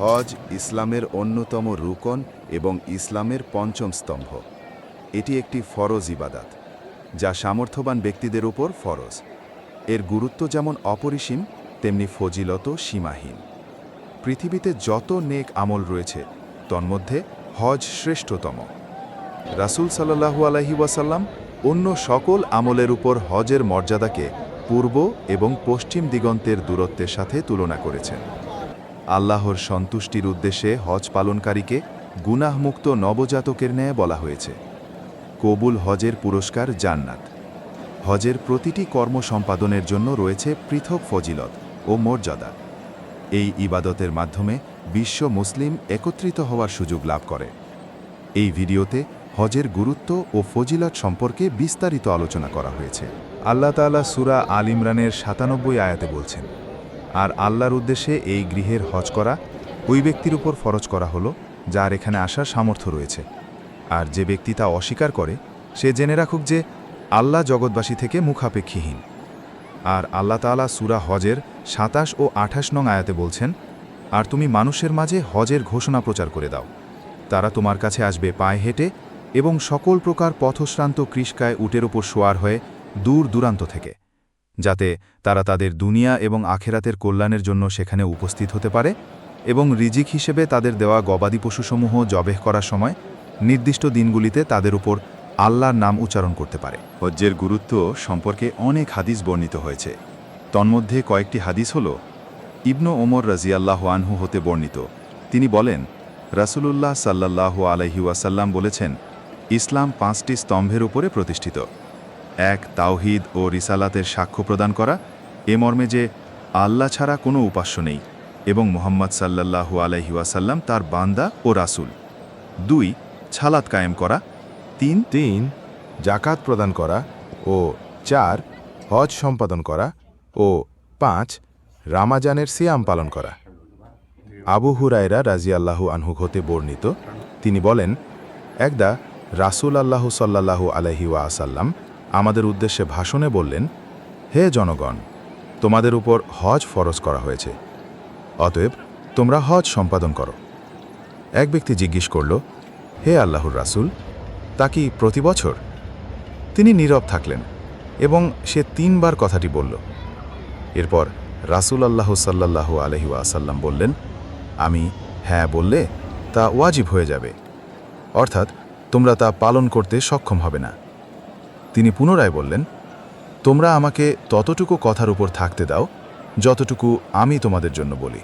হজ ইসলামের অন্যতম রুকন এবং ইসলামের পঞ্চম স্তম্ভ। এটি একটি ফরজ ইবাদাত, যা সামর্থ্যবান ব্যক্তিদের উপর ফরজ। এর গুরুত্ব যেমন অপরিসীম, তেমনি ফজিলত সীমাহীন। পৃথিবীতে যত নেক আমল রয়েছে, তন্মধ্যে হজ শ্রেষ্ঠতম। রাসূল সাল্লাহু আলহি ওয়াসাল্লাম অন্য সকল আমলের উপর হজের মর্যাদাকে পূর্ব এবং পশ্চিম দিগন্তের দূরত্বের সাথে তুলনা করেছেন। আল্লাহর সন্তুষ্টির উদ্দেশ্যে হজ পালনকারীকে গুনাহমুক্ত নবজাতকের ন্যায় বলা হয়েছে। কবুল হজের পুরস্কার জান্নাত। হজের প্রতিটি কর্ম সম্পাদনের জন্য রয়েছে পৃথক ফজিলত ও মর্যাদা। এই ইবাদতের মাধ্যমে বিশ্ব মুসলিম একত্রিত হওয়ার সুযোগ লাভ করে। এই ভিডিওতে হজের গুরুত্ব ও ফজিলত সম্পর্কে বিস্তারিত আলোচনা করা হয়েছে। আল্লাহ তাআলা সুরা আল ইমরানের সাতানব্বই আয়াতে বলছেন আর আল্লাহর উদ্দেশ্যে এই গৃহের হজ করা, ওই ব্যক্তির উপর ফরজ করা হলো, যার এখানে আসার সামর্থ্য রয়েছে। আর যে ব্যক্তি তা অস্বীকার করে, সে জেনে রাখুক যে আল্লাহ জগৎবাসী থেকে মুখাপেক্ষীহীন। আর আল্লাহ তাআলা সুরা হজের সাতাশ ও আঠাশ নং আয়াতে বলছেন, আর তুমি মানুষের মাঝে হজের ঘোষণা প্রচার করে দাও। তারা তোমার কাছে আসবে পায়ে হেঁটে এবং সকল প্রকার পথশ্রান্ত কৃষ্কায় উটের ওপর শোয়ার হয়ে দূর দূরান্ত থেকে। যাতে তারা তাদের দুনিয়া এবং আখেরাতের কল্যাণের জন্য সেখানে উপস্থিত হতে পারে এবং রিজিক হিসেবে তাদের দেওয়া গবাদি পশুসমূহ জবেহ করার সময় নির্দিষ্ট দিনগুলিতে তাদের উপর আল্লাহর নাম উচ্চারণ করতে পারে। হজ্জের গুরুত্ব সম্পর্কে অনেক হাদিস বর্ণিত হয়েছে। তন্মধ্যে কয়েকটি হাদিস হল, ইবনু ওমর রাজিয়াল্লাহ আনহু হতে বর্ণিত। তিনি বলেন, রাসূলুল্লাহ সাল্লাহ আলহি ওয়াসাল্লাম বলেছেন, ইসলাম পাঁচটি স্তম্ভের উপরে প্রতিষ্ঠিত। এক তাওহিদ ও রিসালাতের সাক্ষ্য প্রদান করা, এ মর্মে যে আল্লাহ ছাড়া কোনো উপাস্য নেই এবং মোহাম্মদ সাল্লাল্লাহু আলহি ওয়াসাল্লাম তার বান্দা ও রাসূল। দুই, ছালাত কায়েম করা। তিন তিন জাকাত প্রদান করা। ও চার, হজ সম্পাদন করা। ও পাঁচ, রামাজানের সিয়াম পালন করা। আবু হুরায়রা রাজিয়াল্লাহু আনহু হতে বর্ণিত। তিনি বলেন, একদা রাসূল আল্লাহ সাল্লাল্লাহু আলহি ওয়াসাল্লাম আমাদের উদ্দেশ্যে ভাষণে বললেন, হে জনগণ, তোমাদের উপর হজ ফরজ করা হয়েছে। অতএব তোমরা হজ সম্পাদন করো। এক ব্যক্তি জিজ্ঞেস করল, হে আল্লাহর রাসূল, তা কি প্রতি বছর? তিনি নীরব থাকলেন এবং সে তিনবার কথাটি বলল। এরপর রাসূল আল্লাহ সাল্লাল্লাহু আলহি আসাল্লাম বললেন, আমি হ্যাঁ বললে তা ওয়াজিব হয়ে যাবে। অর্থাৎ তোমরা তা পালন করতে সক্ষম হবে না। তিনি পুনরায় বললেন, তোমরা আমাকে ততটুকু কথার উপর থাকতে দাও, যতটুকু আমি তোমাদের জন্য বলি।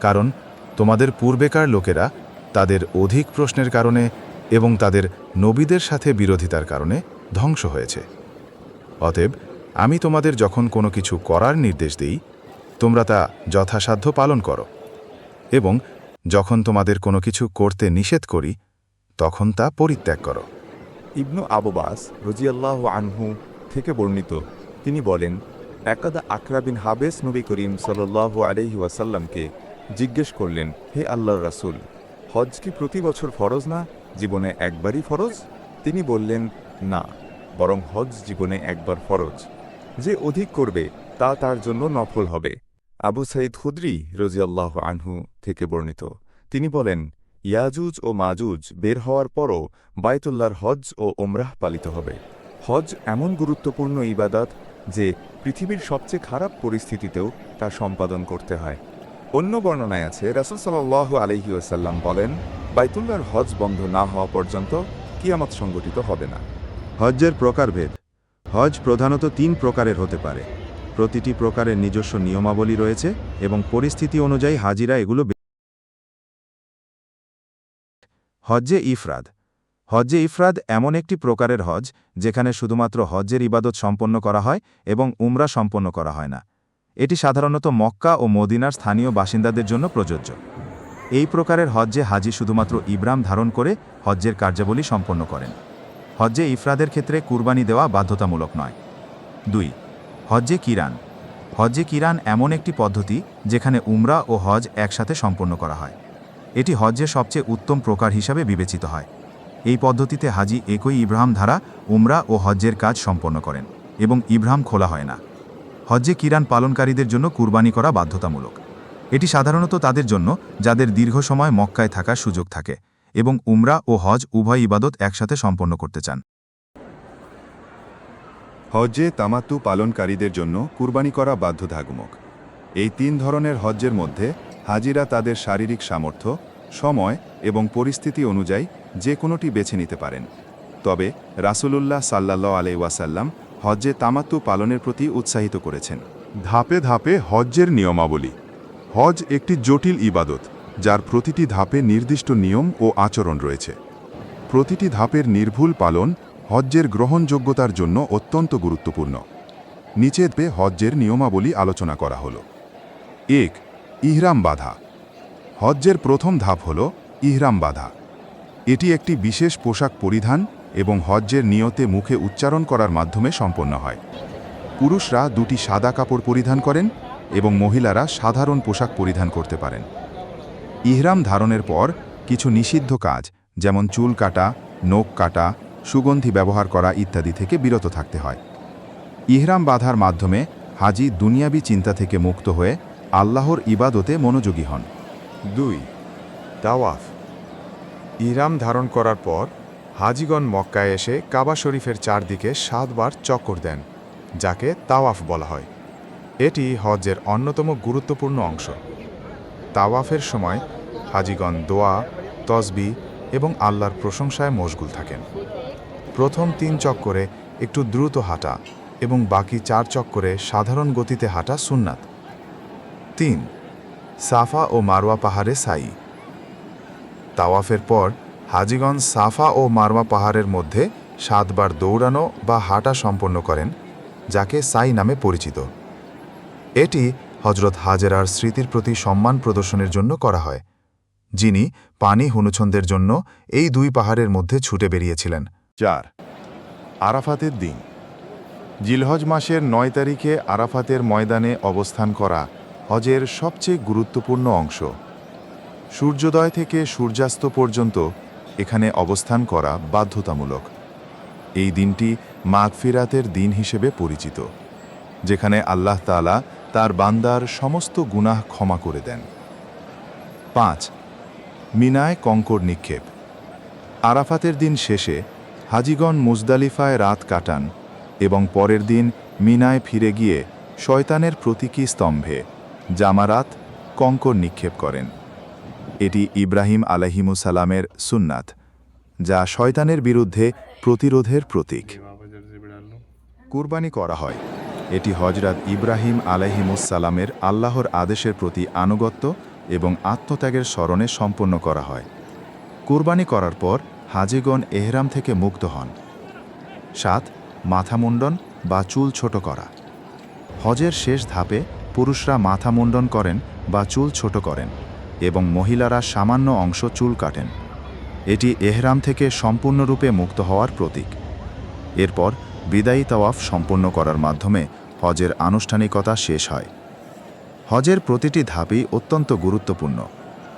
কারণ তোমাদের পূর্বেকার লোকেরা তাদের অধিক প্রশ্নের কারণে এবং তাদের নবীদের সাথে বিরোধিতার কারণে ধ্বংস হয়েছে। অতএব আমি তোমাদের যখন কোনো কিছু করার নির্দেশ দিই, তোমরা তা যথাসাধ্য পালন করো। এবং যখন তোমাদের কোনো কিছু করতে নিষেধ করি, তখন তা পরিত্যাগ করো। ইবনু আববাস রজিয়াল্লাহ আনহু থেকে বর্ণিত। তিনি বলেন, একাদা আকরা বিন হাবেস নবী করিম সাল্লাহ আলহি ওয়াসাল্লামকে জিজ্ঞেস করলেন, হে আল্লাহর রাসুল হজ কি প্রতি বছর ফরজ না? জীবনে একবারই ফরজ? তিনি বললেন, না, বরং হজ জীবনে একবার ফরজ। যে অধিক করবে, তা তার জন্য নফল হবে। আবু সাইদ খুদ্রি রজিয়াল্লাহ আনহু থেকে বর্ণিত। তিনি বলেন ইয়াজুজ ও মাজুজ বের হওয়ার পরও বায়তুল্লাহর হজ ও ওমরাহ পালিত হবে। হজ এমন গুরুত্বপূর্ণ ইবাদত যে পৃথিবীর সবচেয়ে খারাপ পরিস্থিতিতেও তা সম্পাদন করতে হয়। অন্য বর্ণনায় আছে, রাসুল সাল্লাহ আলহি ওসাল্লাম বলেন, বাইতুল্লাহর হজ বন্ধ না হওয়া পর্যন্ত কিয়ামত সংগঠিত হবে না। হজ্জের প্রকারভেদ। হজ প্রধানত তিন প্রকারের হতে পারে। প্রতিটি প্রকারের নিজস্ব নিয়মাবলী রয়েছে এবং পরিস্থিতি অনুযায়ী হাজিরা এগুলো হজ্জে ইফরাদ। হজ্জে ইফরাদ এমন একটি প্রকারের হজ যেখানে শুধুমাত্র হজ্জের ইবাদত সম্পন্ন করা হয় এবং উমরা সম্পন্ন করা হয় না। এটি সাধারণত মক্কা ও মদিনার স্থানীয় বাসিন্দাদের জন্য প্রযোজ্য। এই প্রকারের হজ্জে হাজি শুধুমাত্র ইব্রাম ধারণ করে হজ্জের কার্যাবলী সম্পন্ন করেন। হজ্জে ইফরাদের ক্ষেত্রে কুরবানি দেওয়া বাধ্যতামূলক নয়। দুই, হজ্জে কিরান। হজ্জে কিরান এমন একটি পদ্ধতি, যেখানে উমরা ও হজ একসাথে সম্পন্ন করা হয়। এটি হজ্জের সবচেয়ে উত্তম প্রকার হিসাবে বিবেচিত হয়। এই পদ্ধতিতে হাজি একই ইব্রাহাম ধারা, উমরা ও হজ্জের কাজ সম্পন্ন করেন এবং ইব্রাহাম খোলা হয় না। হজ্জে কিরান পালনকারীদের জন্য কুরবানি করা বাধ্যতামূলক। এটি সাধারণত তাদের জন্য, যাদের দীর্ঘ সময় মক্কায় থাকার সুযোগ থাকে এবং উমরা ও হজ উভয় ইবাদত একসাথে সম্পন্ন করতে চান। হজ্জে তামাত্তু পালনকারীদের জন্য কুরবানি করা বাধ্যতামূলক। এই তিন ধরনের হজ্জের মধ্যে হাজিরা তাদের শারীরিক সামর্থ্য, সময় এবং পরিস্থিতি অনুযায়ী যে কোনোটি বেছে নিতে পারেন। তবে রাসুলুল্লাহ সাল্লাহ আলাই ওয়াসাল্লাম হজ্জে তামাত্তু পালনের প্রতি উৎসাহিত করেছেন। ধাপে ধাপে হজ্জের নিয়মাবলী। হজ একটি জটিল ইবাদত, যার প্রতিটি ধাপে নির্দিষ্ট নিয়ম ও আচরণ রয়েছে। প্রতিটি ধাপের নির্ভুল পালন হজ্জের গ্রহণযোগ্যতার জন্য অত্যন্ত গুরুত্বপূর্ণ। নিচে পে হজ্জের নিয়মাবলী আলোচনা করা হল। এক ইহরাম বাধা। হজ্জের প্রথম ধাপ হল ইহরাম বাধা। এটি একটি বিশেষ পোশাক পরিধান এবং হজ্জের নিয়তে মুখে উচ্চারণ করার মাধ্যমে সম্পন্ন হয়। পুরুষরা দুটি সাদা কাপড় পরিধান করেন এবং মহিলারা সাধারণ পোশাক পরিধান করতে পারেন। ইহরাম ধারণের পর কিছু নিষিদ্ধ কাজ, যেমন চুল কাটা, নখ কাটা, সুগন্ধি ব্যবহার করা ইত্যাদি থেকে বিরত থাকতে হয়। ইহরাম বাধার মাধ্যমে হাজি দুনিয়াবি চিন্তা থেকে মুক্ত হয়ে আল্লাহর ইবাদতে মনোযোগী হন। দুই, তাওয়াফ। ইরাম ধারণ করার পর হাজিগণ মক্কায় এসে কাবা শরীফের চারদিকে সাতবার চক্কর দেন, যাকে তাওয়াফ বলা হয়। এটি হজ্জের অন্যতম গুরুত্বপূর্ণ অংশ। তাওয়াফের সময় হাজিগণ দোয়া, তসবি এবং আল্লাহর প্রশংসায় মশগুল থাকেন। প্রথম তিন চক্করে একটু দ্রুত হাঁটা এবং বাকি চার চক্করে সাধারণ গতিতে হাঁটা সুন্নাত। তিন, সাফা ও মারওয়া পাহাড়ে সাই। তাওয়াফের পর হাজিগঞ্জ সাফা ও মারওয়া পাহাড়ের মধ্যে সাতবার দৌড়ানো বা হাঁটা সম্পন্ন করেন, যাকে সাই নামে পরিচিত। এটি হজরত হাজেরার স্মৃতির প্রতি সম্মান প্রদর্শনের জন্য করা হয়, যিনি পানি হনুছন্দের জন্য এই দুই পাহাড়ের মধ্যে ছুটে বেরিয়েছিলেন। চার, আরাফাতের দিন। জিলহজ মাসের নয় তারিখে আরাফাতের ময়দানে অবস্থান করা হজের সবচেয়ে গুরুত্বপূর্ণ অংশ। সূর্যোদয় থেকে সূর্যাস্ত পর্যন্ত এখানে অবস্থান করা বাধ্যতামূলক। এই দিনটি মাগফিরাতের দিন হিসেবে পরিচিত, যেখানে আল্লাহ তাআলা তার বান্দার সমস্ত গুনাহ ক্ষমা করে দেন। পাঁচ, মিনায় কঙ্কর নিক্ষেপ। আরাফাতের দিন শেষে হাজিগণ মুজদালিফায় রাত কাটান এবং পরের দিন মিনায় ফিরে গিয়ে শয়তানের প্রতীকী স্তম্ভে জামারাত কঙ্কর নিক্ষেপ করেন। এটি ইব্রাহিম আলহিমুসালামের সুন্নাত, যা শয়তানের বিরুদ্ধে প্রতিরোধের প্রতীক। কুরবানি করা হয়। এটি হজরত ইব্রাহিম আলহিমুসালামের আল্লাহর আদেশের প্রতি আনুগত্য এবং আত্মত্যাগের স্মরণে সম্পন্ন করা হয়। কুরবানি করার পর হাজিগণ এহরাম থেকে মুক্ত হন। সাত মাথা মুন্ডন বা চুল ছোট করা। হজের শেষ ধাপে পুরুষরা মাথা মুন্ডন করেন বা চুল ছোট করেন এবং মহিলারা সামান্য অংশ চুল কাটেন। এটি এহরাম থেকে সম্পূর্ণরূপে মুক্ত হওয়ার প্রতীক। এরপর বিদায়ী তাওয়াফ সম্পন্ন করার মাধ্যমে হজের আনুষ্ঠানিকতা শেষ হয়। হজের প্রতিটি ধাপই অত্যন্ত গুরুত্বপূর্ণ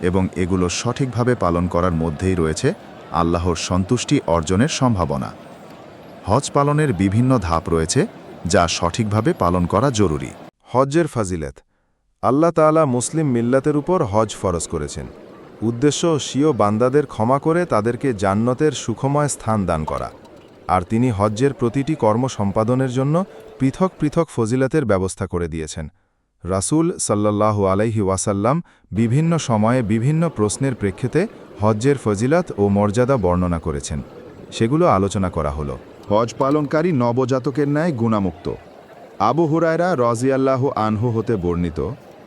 এবং এগুলো সঠিকভাবে পালন করার মধ্যেই রয়েছে আল্লাহর সন্তুষ্টি অর্জনের সম্ভাবনা। হজ পালনের বিভিন্ন ধাপ রয়েছে যা সঠিকভাবে পালন করা জরুরি। হজ্জের ফাজিলত। আল্লাহ তাআলা মুসলিম মিল্লাতের উপর হজ ফরজ করেছেন। উদ্দেশ্য, স্বীয় বান্দাদের ক্ষমা করে তাদেরকে জান্নতের সুখময় স্থান দান করা। আর তিনি হজ্জের প্রতিটি কর্ম সম্পাদনের জন্য পৃথক পৃথক ফজিলতের ব্যবস্থা করে দিয়েছেন। রাসূল সাল্লাল্লাহু আলাইহি ওয়াসাল্লাম বিভিন্ন সময়ে বিভিন্ন প্রশ্নের প্রেক্ষিতে হজ্জের ফজিলাত ও মর্যাদা বর্ণনা করেছেন। সেগুলো আলোচনা করা হলো। হজ পালনকারী নবজাতকের ন্যায় গুণামুক্ত। আবু হুরায়রা রজিয়াল্লাহু আনহু হতে বর্ণিত,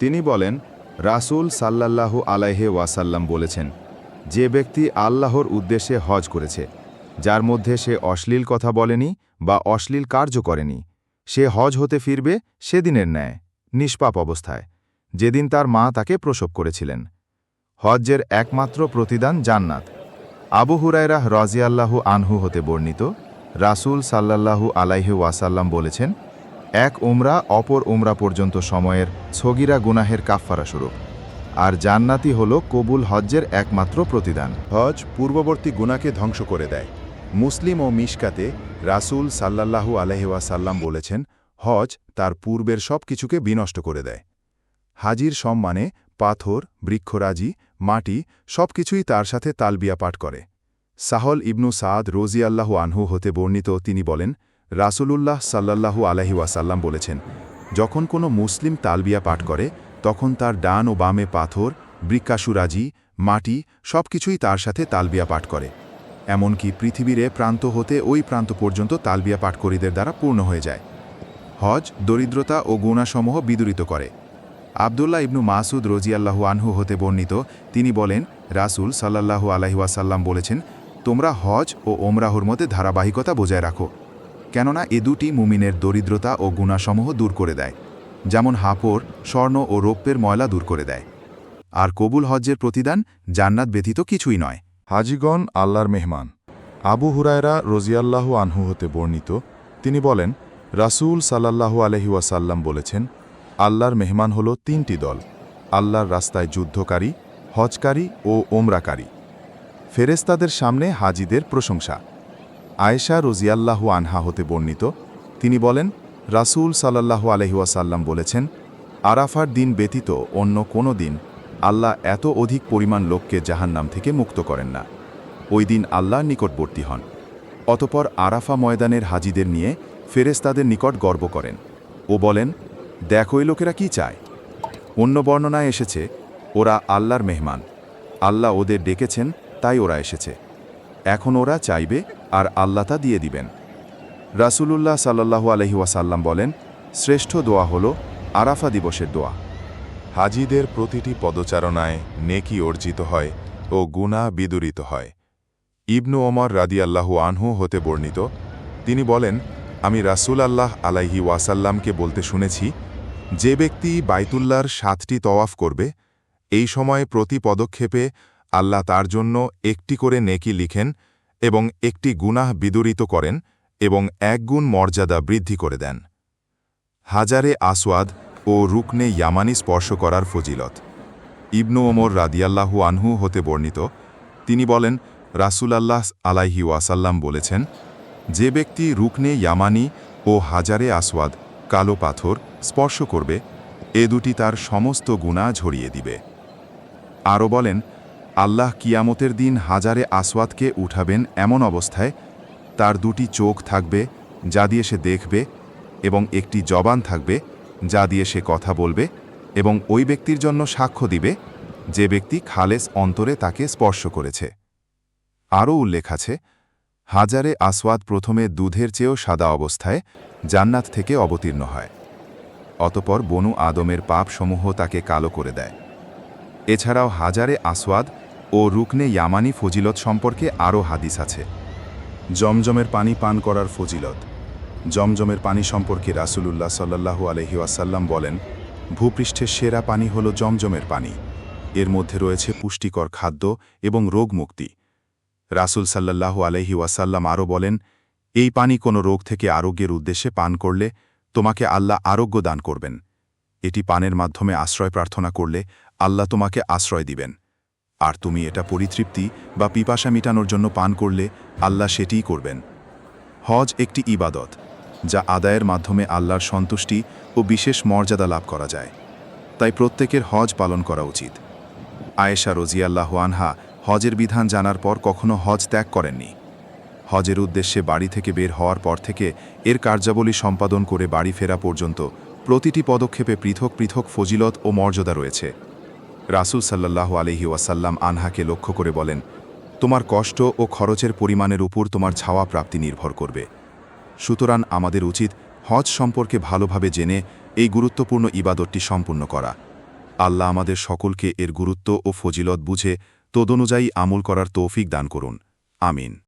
তিনি বলেন, রাসূল সাল্লাল্লাহু আলাইহে ওয়াসাল্লাম বলেছেন, যে ব্যক্তি আল্লাহর উদ্দেশ্যে হজ করেছে, যার মধ্যে সে অশ্লীল কথা বলেনি বা অশ্লীল কার্য করেনি, সে হজ হতে ফিরবে সেদিনের ন্যায়, নিষ্পাপ অবস্থায়, যেদিন তার মা তাকে প্রসব করেছিলেন। হজ্জের একমাত্র প্রতিদান জান্নাত। আবু হুরায়রাহ রাজিয়াল্লাহু আনহু হতে বর্ণিত, রাসূল সাল্লাল্লাহু আলাইহি ওয়াসাল্লাম বলেছেন এক উমরা অপর উমরা পর্যন্ত সময়ের ছগিরা গুনাহের কাফফারা স্বরূপ। আর জান্নাতি হল কবুল হজ্জের একমাত্র প্রতিদান। হজ পূর্ববর্তী গুনাকে ধ্বংস করে দেয়। মুসলিম ও মিশকাতে রাসূল সাল্লাল্লাহু আলহিওয়াসাল্লাম বলেছেন, হজ তার পূর্বের সব কিছুকে বিনষ্ট করে দেয়। হাজির সম্মানে পাথর, বৃক্ষরাজি, মাটি সব কিছুই তার সাথে তালবিয়া পাঠ করে। সাহল ইবনু সাদ রোজিয়াল্লাহু আনহু হতে বর্ণিত তিনি বলেন রাসূলুল্লাহ সাল্লাল্লাহু আলাইহি ওয়াসাল্লাম বলেছেন, যখন কোনো মুসলিম তালবিয়া পাঠ করে, তখন তার ডান ও বামে পাথর বৃক্ষাসুরাজি মাটি সব কিছুই তার সাথে তালবিয়া পাঠ করে। এমনকি পৃথিবীর প্রান্ত হতে ওই প্রান্ত পর্যন্ত তালবিয়া পাঠকরীদের দ্বারা পূর্ণ হয়ে যায়। হজ, দরিদ্রতা ও গুণাসমূহ বিদূরিত করে। আবদুল্লাহ ইবনু মাসুদ রজিয়াল্লাহু আনহু হতে বর্ণিত, তিনি বলেন, রাসূল সাল্লাল্লাহু আলাইহাসাল্লাম বলেছেন, তোমরা হজ ও ওমরাহর মধ্যে ধারাবাহিকতা বজায় রাখো। কেননা এ দুটি মুমিনের দরিদ্রতা ও গুণাসমূহ দূর করে দেয়, যেমন হাপর, স্বর্ণ ও রৌপ্যের ময়লা দূর করে দেয়। আর কবুল হজ্জের প্রতিদান জান্নাত ব্যতীত কিছুই নয়। হাজিগণ আল্লাহর মেহমান। আবু হুরায়রা রজিয়াল্লাহু আনহু হতে বর্ণিত, তিনি বলেন, রাসূল সাল্লাল্লাহু আলহি ওয়াসাল্লাম বলেছেন, আল্লাহর মেহমান হল তিনটি দল, আল্লাহর রাস্তায় যুদ্ধকারী, হজকারী ও ওমরাকারী। ফেরেস্তাদের সামনে হাজিদের প্রশংসা। আয়েশা রজিয়াল্লাহু আনহা হতে বর্ণিত, তিনি বলেন, রাসূল সাল্লাল্লাহু আলহি ওয়াসাল্লাম বলেছেন, আরাফার দিন ব্যতীত অন্য কোনো দিন আল্লাহ এত অধিক পরিমাণ লোককে জাহান্নাম থেকে মুক্ত করেন না। ওই দিন আল্লাহর নিকটবর্তী হন। অতপর আরাফা ময়দানের হাজিদের নিয়ে ফেরেস্তাদের নিকট গর্ব করেন ও বলেন, দেখ ওই লোকেরা কি চায়? অন্য বর্ণনায় এসেছে, ওরা আল্লাহর মেহমান। আল্লাহ ওদের ডেকেছেন, তাই ওরা এসেছে। এখন ওরা চাইবে আর আল্লাহ তা দিয়ে দিবেন। রাসূলুল্লাহ সাল্লাল্লাহু আলহি ওয়াসাল্লাম বলেন, শ্রেষ্ঠ দোয়া হল আরাফা দিবসের দোয়া। হাজিদের প্রতিটি পদচারণায় নেকি অর্জিত হয় ও গুণা বিদূরিত হয়। ইবনু ওমর রাদি আল্লাহু আনহু হতে বর্ণিত, তিনি বলেন, আমি রাসূল আল্লাহ আলাইহি ওয়াসাল্লামকে বলতে শুনেছি, যে ব্যক্তি বাইতুল্লার সাতটি তওয়াফ করবে, এই সময়ে প্রতি পদক্ষেপে আল্লাহ তার জন্য একটি করে নেকি লিখেন এবং একটি গুনাহ বিদূরিত করেন এবং এক গুণ মর্যাদা বৃদ্ধি করে দেন। হাজারে আসওয়াদ ও রুকনে ইয়ামানি স্পর্শ করার ফজিলত। ইবনু ওমর রাদিয়াল্লাহু আনহু হতে বর্ণিত, তিনি বলেন, রাসূলাল্লাহ আলাইহি ওয়াসাল্লাম বলেছেন, যে ব্যক্তি রুকনে ইয়ামানি ও হাজারে আসওয়াদ, কালো পাথর, স্পর্শ করবে, এ দুটি তার সমস্ত গুণা ঝরিয়ে দিবে। আরও বলেন আল্লাহ কিয়ামতের দিন হাজারে আসওয়াদকে উঠাবেন এমন অবস্থায়, তার দুটি চোখ থাকবে, যা দিয়ে সে দেখবে, এবং একটি জবান থাকবে, যা দিয়ে সে কথা বলবে, এবং ওই ব্যক্তির জন্য সাক্ষ্য দিবে, যে ব্যক্তি খালেস অন্তরে তাকে স্পর্শ করেছে। আরও উল্লেখ আছে, হাজারে আসওয়াদ প্রথমে দুধের চেয়েও সাদা অবস্থায় জান্নাত থেকে অবতীর্ণ হয়। অতপর বনু আদমের পাপসমূহ তাকে কালো করে দেয়। এছাড়াও হাজারে আসওয়াদ ও রুকনে ইয়ামানি ফজিলত সম্পর্কে আরও হাদিস আছে। জমজমের পানি পান করার ফজিলত। জমজমের পানি সম্পর্কে রাসূলুল্লাহ সাল্লাল্লাহু আলহি ওয়াসাল্লাম বলেন, ভূপৃষ্ঠের সেরা পানি হল জমজমের পানি। এর মধ্যে রয়েছে পুষ্টিকর খাদ্য এবং রোগ মুক্তি। রাসূল সাল্লাল্লাহু আলহি ওয়াসাল্লাম আরও বলেন, এই পানি কোনো রোগ থেকে আরোগ্যের উদ্দেশ্যে পান করলে তোমাকে আল্লাহ আরোগ্য দান করবেন। এটি পানের মাধ্যমে আশ্রয় প্রার্থনা করলে আল্লাহ তোমাকে আশ্রয় দিবেন। আর তুমি এটা পরিতৃপ্তি বা পিপাসা মিটানোর জন্য পান করলে আল্লাহ সেটিই করবেন। হজ একটি ইবাদত, যা আদায়ের মাধ্যমে আল্লাহর সন্তুষ্টি ও বিশেষ মর্যাদা লাভ করা যায়। তাই প্রত্যেকের হজ পালন করা উচিত। আয়েশা রজিয়াল্লাহ আনহা হজের বিধান জানার পর কখনো হজ ত্যাগ করেননি। হজের উদ্দেশ্যে বাড়ি থেকে বের হওয়ার পর থেকে এর কার্যাবলী সম্পাদন করে বাড়ি ফেরা পর্যন্ত প্রতিটি পদক্ষেপে পৃথক পৃথক ফজিলত ও মর্যাদা রয়েছে। রাসূল সাল্লাল্লাহু আলহি ওয়াসাল্লাম আনহাকে লক্ষ্য করে বলেন, তোমার কষ্ট ও খরচের পরিমাণের উপর তোমার ছাওয়া প্রাপ্তি নির্ভর করবে। সুতরাং আমাদের উচিত হজ সম্পর্কে ভালোভাবে জেনে এই গুরুত্বপূর্ণ ইবাদতটি সম্পূর্ণ করা। আল্লাহ আমাদের সকলকে এর গুরুত্ব ও ফজিলত বুঝে, তদনুযায়ী আমল করার তৌফিক দান করুন। আমিন।